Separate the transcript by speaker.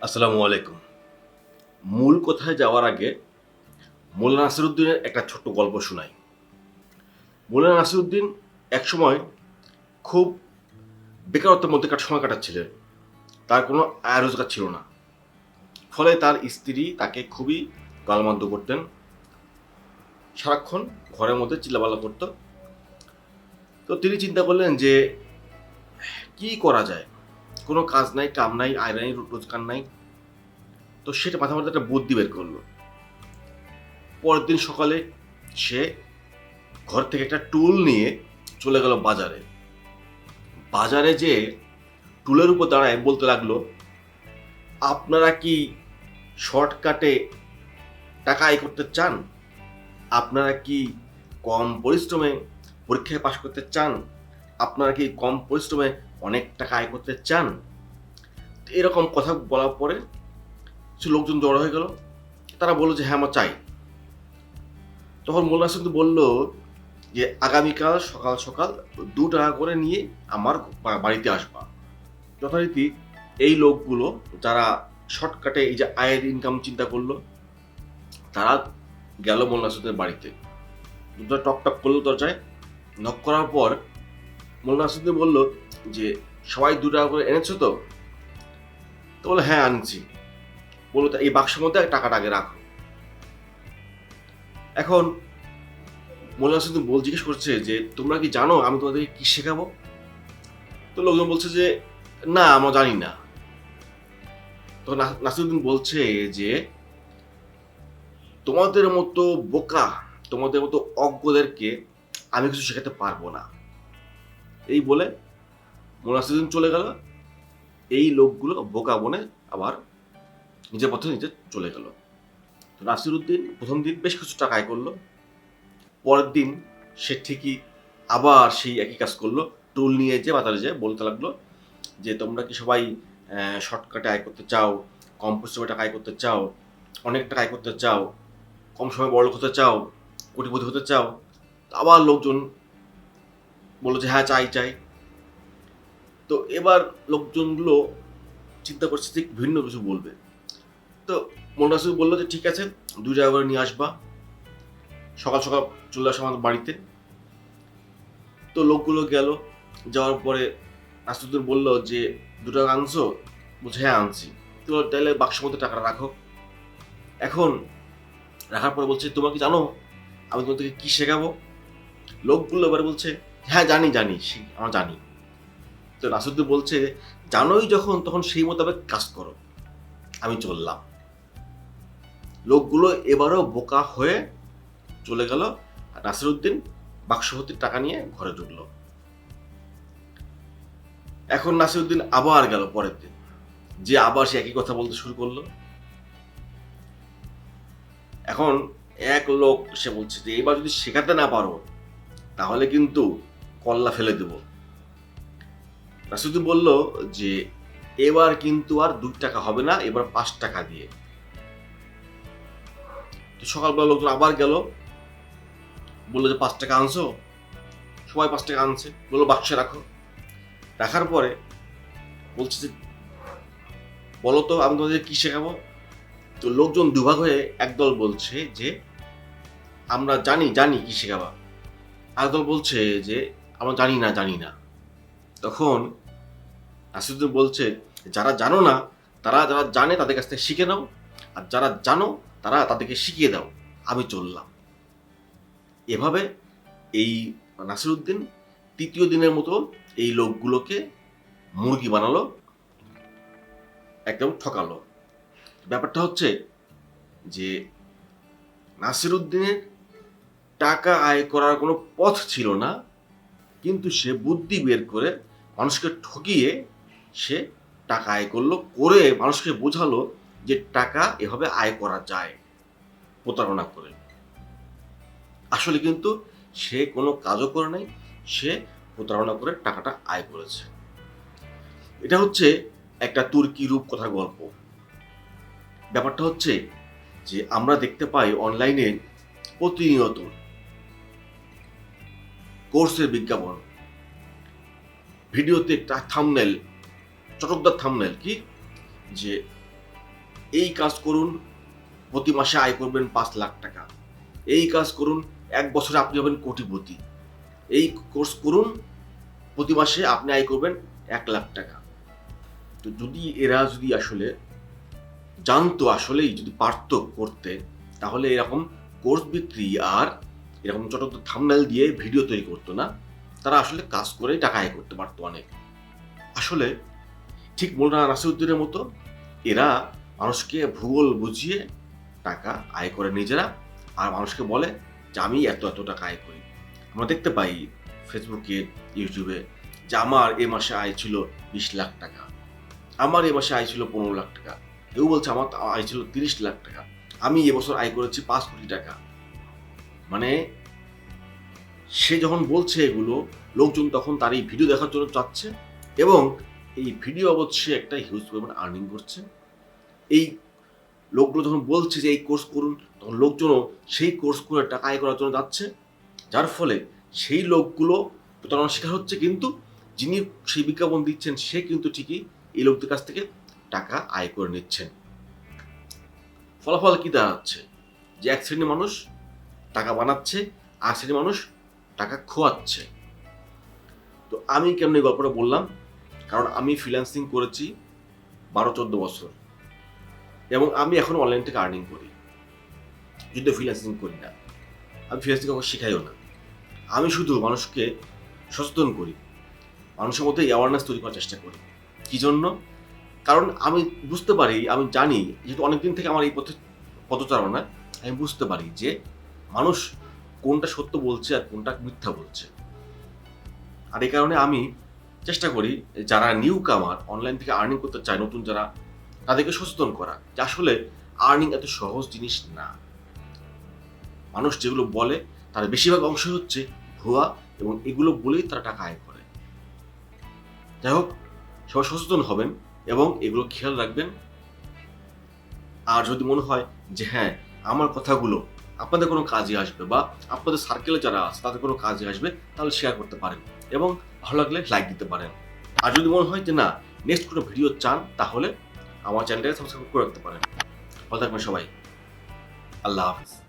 Speaker 1: আসসালামু আলাইকুম। মূল কথায় যাওয়ার আগে মোল্লা নাসিরুদ্দিনের একটা ছোট্ট গল্প শোনাই। মোল্লা নাসিরুদ্দিন একসময় খুব বেকারত্বের মধ্যে কাট, সময় কাটাচ্ছিলেন। তার কোনো আয় রোজগার ছিল না। ফলে তার স্ত্রী তাকে খুবই গালমান্ত করতেন। সারাক্ষণ ঘরের মধ্যে চিল্লাপাল্লা করত। তো তিনি চিন্তা করলেন যে, কি করা যায়? কোনো কাজ নাই, কাম নাই, আয় নাই, রোজগার নাই। তো সেটা মাথা মাথা একটা বুদ্ধি বের করল। পরের দিন সকালে সে ঘর থেকে একটা টুল নিয়ে চলে গেল বাজারে। বাজারে যে টুলের উপর দাঁড়ায় বলতে লাগল, আপনারা কি শর্টকাটে টাকা আয় করতে চান? আপনারা কি কম পরিশ্রমে পরীক্ষায় পাশ করতে চান? আপনারা কি কম পরিশ্রমে অনেক টাকা আয় করতে চান এরকম কথা বলার পরে কিছু লোকজন জড়ো হয়ে গেল। তারা বলল যে হ্যাঁ আমার চাই। তখন মোল্লা সিদ্ধু বলল যে, আগামীকাল সকাল সকাল দু টাকা করে নিয়ে আমার বাড়িতে আসবা। যথারীতি এই লোকগুলো যারা শর্টকাটে এই যে আয়ের ইনকাম চিন্তা করল, তারা গেল মোল্লা সিদ্ধের বাড়িতে। টক টক করল দরজায়। নক করার পর মোল্লা সিদ্ধু বলল যে সবাই দু টাকা করে এনেছো তো? তো বলে হ্যাঁ আনছি। বলল তা এই বাক্সের মধ্যে টাকাটা আগে রাখো। এখন মোল্লা সিদ্ধু বল জিজ্ঞেস করছে যে, তোমরা কি জানো আমি তোমাদেরকে কি শেখাবো? তো লোকজন বলছে যে, না, আমরা জানি না। তো নাসিরুদ্দিন বলছে যে, তোমাদের মতো বোকা, তোমাদের মতো অজ্ঞদেরকে আমি কিছু শেখাতে পারব না। এই বলে মোনাসিদিন চলে গেল, এই লোকগুলো বোকা বনে আবার নিজের পথে নিজে চলে গেল। তো নাসিরুদ্দিন প্রথম দিন বেশ কিছু টাকা আয় করল, পরের দিন সে ঠিকই আবার সেই একই কাজ করল, টুল নিয়ে যে বাজারে যে বলতে লাগল যে, তোমরা কি সবাই শর্টকাটে আয় করতে চাও, কম পরিশ্রমে টাকা আয় করতে চাও, অনেক টাকা আয় করতে চাও, কম সময় বড় হতে চাও, কোটিপতি হতে চাও? আবার লোকজন বলল যে হ্যাঁ চাই চাই। তো এবার লোকজনগুলো চিন্তা করছে যে ভিন্ন কিছু বলবে। তো মোনাসু বলল যে, ঠিক আছে, দুই জায়গা করে নিয়ে আসবা। সকাল সকাল চলে আসো আমাদের বাড়িতে। তো লোকগুলো গেল, যাওয়ার পরে নাসুদ্দিন বলল যে দু টাকা আনছো? বলছে হ্যাঁ আনছি। তো তাহলে বাক্সের মধ্যে টাকাটা রাখো। এখন রাখার পরে বলছে, তোমরা কি জানো, আমি তোমাদেরকে কি শেখাবো? লোকগুলো এবার বলছে হ্যাঁ জানি জানি আমরা জানি। তো নাসুদ্দিন বলছে, জানোই যখন, তখন সেই মোতাবেক কাজ করো। আমি চললাম। লোকগুলো এবারও বোকা হয়ে চলে গেল নাসিরুদ্দিন বাক্সভর্তির টাকা নিয়ে ঘরে ঢুকলো। এখন নাসিরুদ্দিন আবার গেল পরের দিন। যে আবার সে একই কথা বলতে শুরু করল। এখন এক লোক সে বলছে যে, এবার যদি শেখাতে না পারো, তাহলে কিন্তু কল্লা ফেলে দেব। নাসিরুদ্দিন বলল যে, এবার কিন্তু আর দুই টাকা হবে না, এবার পাঁচ টাকা দিয়ে। তো সকালবেলা লোকজন আবার গেল, বলল যে, পাঁচ টাকা আনছো? সবাই পাঁচ টাকা আনছে, বলল, বাক্সে রাখো। রাখার পরে বলছে যে, বলো তো, আমি তোমাদের কি শেখাবো? তো লোকজন দুভাগ হয়ে একদল বলছে যে, আমরা জানি জানি কি শেখাবা। একদল বলছে যে, আমরা জানি না জানি না। তখন নাসিরুদ্দিন বলছে, যারা জানো না, তারা যারা জানে তাদের কাছ থেকে শিখে নাও, আর যারা জানো, তারা তাদেরকে শিখিয়ে দাও। আমি চললাম। এভাবে এই নাসিরুদ্দিন তৃতীয় দিনের মতো এই লোকগুলোকে মুরগি বানালো, একদম ঠকালো। ব্যাপারটা হচ্ছে যে, নাসিরুদ্দিনের টাকা আয় করার কোনো পথ ছিল না, কিন্তু সে বুদ্ধি বের করে মানুষকে ঠকিয়ে সে টাকা আয় করল, করে মানুষকে বোঝালো যে টাকা এভাবে আয় করা যায়। প্রতারণা করে। আসলে কিন্তু সে কোনো কাজও করে নাই, সে প্রতারণা করে টাকাটা আয় করেছে। এটা হচ্ছে একটা তুর্কি রূপ কথার গল্প। ব্যাপারটা হচ্ছে যে আমরা দেখতে পাই অনলাইনে প্রতিনিয়ত কোর্সের বিজ্ঞাপন, ভিডিওতে থামনেল চটকদার থামনেল কি? যে এই কাজ করুন, প্রতি মাসে আয় করবেন পাঁচ লাখ টাকা। এই কাজ করুন, এক বছরে আপনি হবেন কোটিপতি। এই কোর্স করুন, প্রতি মাসে আপনি আয় করবেন এক লাখ টাকা। তো যদি এরা যদি আসলে জানতো, আসলেই যদি পারতো করতে, তাহলে এরকম কোর্স বিক্রি আর এরকম ছোট থামনেল দিয়ে ভিডিও তৈরি করতো না। তারা আসলে কাজ করে টাকা আয় করতে পারতো অনেক। আসলে ঠিক মৌলানা নাসিরুদ্দিনের মতো এরা মানুষকে ভূগোল বুঝিয়ে টাকা আয় করে নিজেরা, আর মানুষকে বলে যে আমি এত এত টাকা আয় করি। আমরা দেখতে পাই ফেসবুকে, ইউটিউবে যে আমার এ মাসে আয় ছিল বিশ লাখ টাকা, আমার এ মাসে আয় ছিল পনেরো লাখ টাকা। কেউ বলছে আমার আয় ছিল তিরিশ লাখ টাকা, আমি এবছর আয় করেছি পাঁচ কোটি টাকা। মানে সে যখন বলছে এগুলো, লোকজন তখন তার এই ভিডিও দেখার জন্য চাচ্ছে এবং এই ভিডিও অবশ্যই একটা হিউজ পরিমাণ আর্নিং করছে। এই লোকগুলো যখন বলছে যে এই কোর্স করুন, তখন লোকজনও সেই কোর্স করে টাকা আয় করার জন্য যাচ্ছে। যার ফলে সেই লোকগুলো প্রতারণার শিকার হচ্ছে কিন্তু যিনি সেই বিজ্ঞাপন দিচ্ছেন, সে কিন্তু ঠিকই এই লোকদের কাছ থেকে টাকা আয় করে নিচ্ছেন। ফলাফল কি দাঁড়াচ্ছে? যে এক শ্রেণির মানুষ টাকা বানাচ্ছে, আর শ্রেণির মানুষ টাকা খোয়াচ্ছে। তো আমি কেমন এই গল্পটা বললাম? কারণ আমি ফ্রিল্যান্সিং করেছি বারো, চোদ্দ বছর। এবং আমি এখন অনলাইন থেকে আর্নিং করি। যদিও ফ্রিল্যান্সিং করি না। আমি ফ্রিল্যান্সিং কখনো শেখাইও না। আমি শুধু মানুষকে সচেতন করি। মানুষের মধ্যে অ্যাওয়ারনেস তৈরি করার চেষ্টা করি। কি জন্য? কারণ আমি বুঝতে পারি, আমি জানি, যেহেতু অনেকদিন থেকে আমার এই পথে পথচারণা, আমি বুঝতে পারি যে মানুষ কোনটা সত্য বলছে আর কোনটা মিথ্যা বলছে। আর এই কারণে আমি চেষ্টা করি যারা নিউ কামার অনলাইন থেকে আর্নিং করতে চায়, নতুন যারা, তাদেরকে সচেতন করা যে আসলে আর্নিং এত সহজ জিনিস না। মানুষ যেগুলো বলে, তার বেশিরভাগ অংশ হচ্ছে ভুয়া এবং এগুলো বলেই তারা টাকা আয় করে। যাই হোক, সবাই সচেতন হবেন এবং এগুলো খেয়াল রাখবেন। আর যদি মনে হয় যে হ্যাঁ আমার কথাগুলো আপনাদের কোনো কাজে আসবে বা আপনাদের সার্কেলে যারা আছে, তাদের কোনো কাজে আসবে, তাহলে শেয়ার করতে পারেন। এবং ভালো লাগলে লাইক দিতে পারেন। আর যদি মনে হয় যে না নেক্সট কোনো ভিডিও চান, তাহলে আমার চ্যানেলটাকে সাবস্ক্রাইব করে রাখতে পারেন। ভালো থাকবেন সবাই। আল্লাহ হাফিজ।